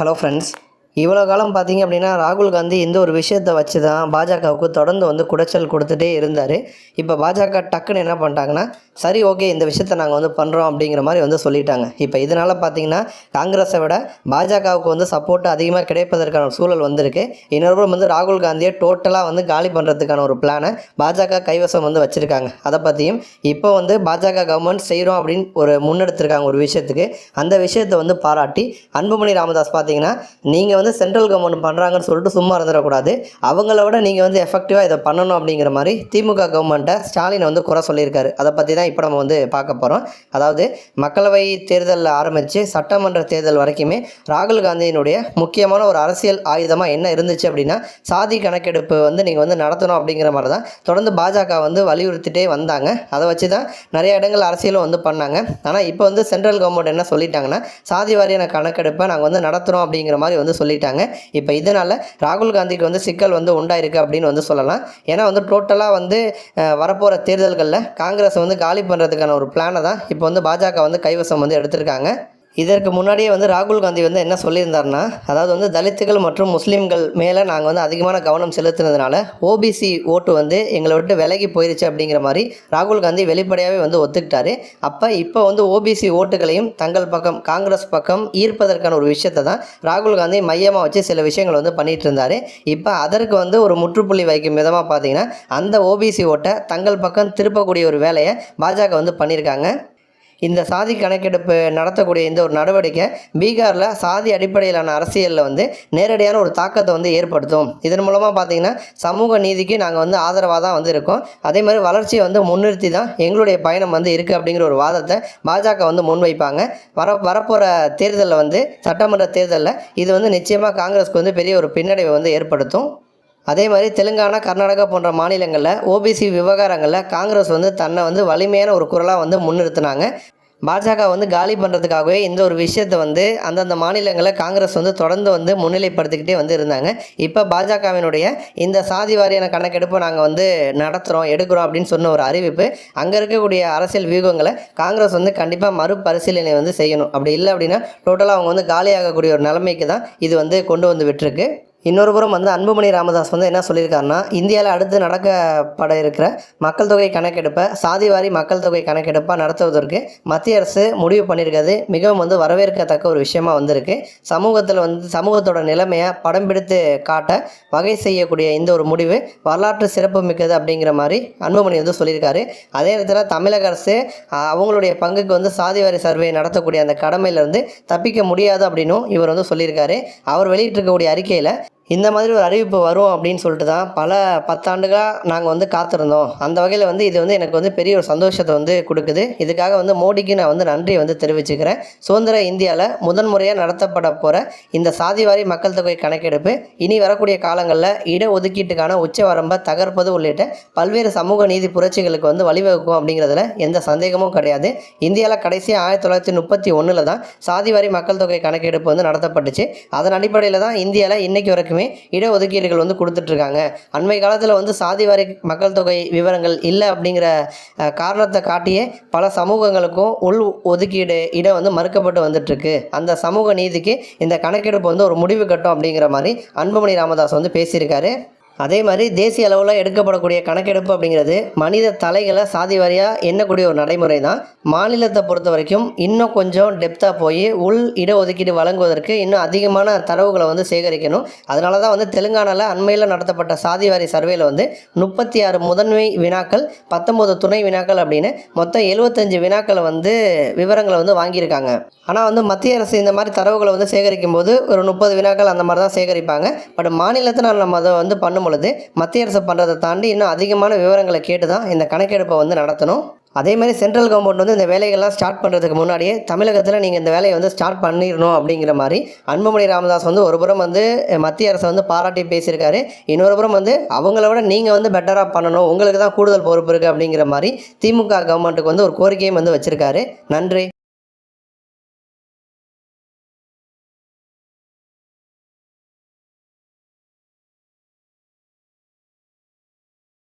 Hello friends இவ்வளோ காலம் பார்த்தீங்க அப்படின்னா ராகுல் காந்தி இந்த ஒரு விஷயத்தை வச்சு தான் பாஜகவுக்கு தொடர்ந்து வந்து குடைச்சல் கொடுத்துட்டே இருந்தார். இப்போ பாஜக டக்குன்னு என்ன பண்ணிட்டாங்கன்னா சரி ஓகே இந்த விஷயத்தை நாங்கள் வந்து பண்ணுறோம் அப்படிங்கிற மாதிரி வந்து சொல்லிட்டாங்க. இப்போ இதனால் பார்த்தீங்கன்னா காங்கிரஸை விட பாஜகவுக்கு வந்து சப்போர்ட் அதிகமாக கிடைப்பதற்கான ஒரு சூழல் வந்திருக்கு. இன்னொரு வந்து ராகுல் காந்தியை டோட்டலாக வந்து காலி பண்ணுறதுக்கான ஒரு பிளானை பாஜக கைவசம் வந்து வச்சுருக்காங்க. அதை பற்றியும் இப்போ வந்து பாஜக கவர்மெண்ட் செய்கிறோம் அப்படின்னு ஒரு முன்னெடுத்திருக்காங்க ஒரு விஷயத்துக்கு. அந்த விஷயத்தை வந்து பாராட்டி அன்புமணி ராமதாஸ் பார்த்தீங்கன்னா நீங்கள் வந்து சென்ட்ரல் கவர்மெண்ட் பண்ணுறாங்கன்னு சொல்லிட்டு சும்மா இருந்துடக்கூடாது. அவங்கள விட நீங்கள் வந்து எஃபெக்டிவாக இதை பண்ணணும் அப்படிங்கிற மாதிரி திமுக கவர்மெண்ட்டை ஸ்டாலின் வந்து குறை சொல்லியிருக்காரு. அதை பற்றி தான் இப்போ நம்ம வந்து பார்க்க போகிறோம் அதாவது மக்களவை தேர்தலில் ஆரம்பித்து சட்டமன்ற தேர்தல் வரைக்குமே ராகுல் காந்தியினுடைய முக்கியமான ஒரு அரசியல் ஆயுதமாக என்ன இருந்துச்சு அப்படின்னா சாதி கணக்கெடுப்பு வந்து நீங்கள் வந்து நடத்தணும் அப்படிங்கிற மாதிரி தான் தொடர்ந்து பாஜக வந்து வலியுறுத்திட்டே வந்தாங்க. அதை வச்சு தான் நிறைய இடங்கள் அரசியலும் வந்து பண்ணாங்க. ஆனால் இப்போ வந்து சென்ட்ரல் கவர்மெண்ட் என்ன சொல்லிட்டாங்கன்னா சாதி வாரியான கணக்கெடுப்பை நாங்கள் வந்து நடத்துகிறோம் அப்படிங்கிற மாதிரி வந்து சொல்லிட்டாங்க. இப்போ இதனால் ராகுல் காந்திக்கு வந்து சிக்கல் வந்து உண்டாயிருக்கு அப்படின்னு வந்து சொல்லலாம். ஏன்னா வந்து டோட்டலாக வந்து வரப்போகிற தேர்தல்களில் காங்கிரஸ் வந்து காலி பண்ணுறதுக்கான ஒரு பிளானை தான் இப்போ வந்து பாஜக வந்து கைவசம் வந்து எடுத்திருக்காங்க. இதற்கு முன்னாடியே வந்து ராகுல் காந்தி வந்து என்ன சொல்லியிருந்தாருன்னா அதாவது வந்து தலித்துகள் மற்றும் முஸ்லீம்கள் மேலே நாங்கள் வந்து அதிகமான கவனம் செலுத்தினதுனால ஓபிசி ஓட்டு வந்து எங்களை விட்டு விலகி போயிருச்சு அப்படிங்கிற மாதிரி ராகுல் காந்தி வெளிப்படையாகவே வந்து ஒத்துக்கிட்டாரு. அப்போ இப்போ வந்து ஓபிசி ஓட்டுகளையும் தங்கள் பக்கம் காங்கிரஸ் பக்கம் ஈர்ப்பதற்கான ஒரு விஷயத்தை தான் ராகுல் காந்தி மையமாக வச்சு சில விஷயங்கள் வந்து பண்ணிட்டு இருந்தார். இப்போ அதற்கு வந்து ஒரு முற்றுப்புள்ளி வைக்கும் விதமாக பார்த்தீங்கன்னா அந்த ஓபிசி ஓட்டை தங்கள் பக்கம் திருப்பக்கூடிய ஒரு வேலையை பாஜக வந்து பண்ணியிருக்காங்க. இந்த சாதி கணக்கெடுப்பு நடத்தக்கூடிய இந்த ஒரு நடவடிக்கை பீகாரில் சாதி அடிப்படையிலான அரசியலில் வந்து நேரடியான ஒரு தாக்கத்தை வந்து ஏற்படுத்தும். இதன் மூலமாக பார்த்தீங்கன்னா சமூக நீதிக்கு நாங்கள் வந்து ஆதரவாக தான் வந்து இருக்கோம். அதே மாதிரி வளர்ச்சியை வந்து முன்னிறுத்தி தான் எங்களுடைய பயணம் வந்து இருக்குது அப்படிங்கிற ஒரு வாதத்தை பாஜக வந்து முன்வைப்பாங்க. வர வரப்போகிற தேர்தலில் வந்து சட்டமன்ற தேர்தலில் இது வந்து நிச்சயமாக காங்கிரஸ்க்கு வந்து பெரிய ஒரு பின்னடைவை வந்து ஏற்படுத்தும். அதே மாதிரி தெலுங்கானா கர்நாடகா போன்ற மாநிலங்களில் ஓபிசி விவகாரங்களில் காங்கிரஸ் வந்து தன்னை வந்து வலிமையான ஒரு குரலாக வந்து முன்னிறுத்தினாங்க. பாஜக வந்து காலி பண்ணுறதுக்காகவே இந்த ஒரு விஷயத்தை வந்து அந்தந்த மாநிலங்களில் காங்கிரஸ் வந்து தொடர்ந்து வந்து முன்னிலைப்படுத்திக்கிட்டே வந்து இருந்தாங்க. இப்போ பாஜகவினுடைய இந்த சாதி வாரியான கணக்கெடுப்பை நாங்கள் வந்து நடத்துகிறோம் எடுக்கிறோம் அப்படின்னு சொன்ன ஒரு அறிவிப்பு அங்கே இருக்கக்கூடிய அரசியல் வியூகங்களை காங்கிரஸ் வந்து கண்டிப்பாக மறுபரிசீலனை வந்து செய்யணும். அப்படி இல்லை அப்படின்னா டோட்டலாக அவங்க வந்து காலியாகக்கூடிய ஒரு நிலைமைக்கு தான் இது வந்து கொண்டு வந்து விட்டுருக்கு. இன்னொரு புறம் வந்து அன்புமணி ராமதாஸ் வந்து என்ன சொல்லியிருக்காருன்னா இந்தியாவில் அடுத்து நடக்கப்பட இருக்கிற மக்கள் தொகை கணக்கெடுப்பை சாதிவாரி மக்கள் தொகை கணக்கெடுப்பாக நடத்துவதற்கு மத்திய அரசு முடிவு பண்ணியிருக்கிறது. மிகவும் வந்து வரவேற்கத்தக்க ஒரு விஷயமா வந்திருக்கு. சமூகத்தில் வந்து சமூகத்தோட நிலைமையை படம் பிடித்து காட்ட வகை செய்யக்கூடிய இந்த ஒரு முடிவு வரலாற்று சிறப்பு மிக்கது அப்படிங்கிற மாதிரி அன்புமணி வந்து சொல்லியிருக்காரு. அதே நேரத்தில் தமிழக அரசு அவங்களுடைய பங்குக்கு வந்து சாதிவாரி சர்வே நடத்தக்கூடிய அந்த கடமையிலேருந்து தப்பிக்க முடியாது அப்படின்னும் இவர் வந்து சொல்லியிருக்காரு. அவர் வெளியிட்டிருக்கக்கூடிய அறிக்கையில் இந்த மாதிரி ஒரு அறிவிப்பு வரும் அப்படின்னு சொல்லிட்டு தான் பல பத்தாண்டுகளாக நாங்கள் வந்து காத்திருந்தோம். அந்த வகையில் வந்து இது வந்து எனக்கு வந்து பெரிய ஒரு சந்தோஷத்தை வந்து கொடுக்குது. இதுக்காக வந்து மோடிக்கு நான் வந்து நன்றி வந்து தெரிவிச்சுக்கிறேன். சுதந்திர இந்தியாவில் முதன்முறையாக நடத்தப்பட போகிற இந்த சாதிவாரி மக்கள் தொகை கணக்கெடுப்பு இனி வரக்கூடிய காலங்களில் இடஒதுக்கீட்டுக்கான உச்சவரம்பை தகர்ப்பது உள்ளிட்ட பல்வேறு சமூக நீதி புரட்சிகளுக்கு வந்து வழிவகுக்கும் அப்படிங்கிறதுல எந்த சந்தேகமும் கிடையாது. இந்தியாவில் கடைசியாக ஆயிரத்தி தொள்ளாயிரத்தி முப்பத்தி ஒன்றில் தான் சாதிவாரி மக்கள் தொகை கணக்கெடுப்பு வந்து நடத்தப்பட்டுச்சு. அதன் அடிப்படையில் தான் இந்தியாவில் இன்றைக்கி வரைக்குமே இடஒதுக்கீடுகள் வந்து கொடுத்துட்ருக்காங்க. அண்மை காலத்தில் வந்து சாதி வரை மக்கள் தொகை விவரங்கள் இல்லை அப்படிங்கிற காரணத்தை காட்டியே பல சமூகங்களுக்கும் உள் ஒதுக்கீடு இடம் வந்து மறுக்கப்பட்டு வந்துட்டுருக்கு அந்த சமூக நீதிக்கு இந்த கணக்கெடுப்பு வந்து ஒரு முடிவு கட்டும் அப்படிங்கிற மாதிரி அன்புமணி ராமதாஸ் வந்து பேசியிருக்காரு. அதே மாதிரி தேசிய அளவில் எடுக்கப்படக்கூடிய கணக்கெடுப்பு அப்படிங்கிறது மனித தலைகளை சாதி வாரியாக எண்ணக்கூடிய ஒரு நடைமுறை தான் மாநிலத்தை பொறுத்த வரைக்கும் இன்னும் கொஞ்சம் டெப்த்தாக போய் உள் இடஒதுக்கீடு வழங்குவதற்கு இன்னும் அதிகமான தரவுகளை வந்து சேகரிக்கணும். அதனால தான் வந்து தெலுங்கானாவில் அண்மையில் நடத்தப்பட்ட சாதிவாரி சர்வேல வந்து முப்பத்தி ஆறு முதன்மை வினாக்கள் பத்தொம்போது துணை வினாக்கள் அப்படின்னு மொத்தம் எழுபத்தஞ்சு வினாக்களை வந்து விவரங்களை வந்து வாங்கியிருக்காங்க. ஆனால் வந்து மத்திய அரசு இந்த மாதிரி தரவுகளை வந்து சேகரிக்கும் போது ஒரு முப்பது வினாக்கள் அந்த மாதிரி தான் சேகரிப்பாங்க. பட் மாநிலத்தில் நம்ம அதை வந்து பண்ணும் பொழுது மத்திய அரசு பண்ணுறதை தாண்டி இன்னும் அதிகமான விவரங்களை கேட்டு தான் இந்த கணக்கெடுப்பை வந்து நடத்தணும். அதே மாதிரி சென்ட்ரல் கவர்மெண்ட் வந்து இந்த வேலைகள்லாம் ஸ்டார்ட் பண்ணுறதுக்கு முன்னாடியே தமிழகத்தில் நீங்கள் இந்த வேலையை வந்து ஸ்டார்ட் பண்ணிடணும் அப்படிங்கிற மாதிரி அன்புமணி ராமதாஸ் வந்து ஒரு புறம் வந்து மத்திய அரசை வந்து பாராட்டி பேசியிருக்காரு. இன்னொரு புறம் வந்து அவங்கள விட நீங்கள் வந்து பெட்டராக பண்ணணும். உங்களுக்கு தான் கூடுதல் பொறுப்பு இருக்குது அப்படிங்கிற மாதிரி திமுக கவர்மெண்ட்டுக்கு வந்து ஒரு கோரிக்கையும் வந்து வச்சுருக்காரு. நன்றி.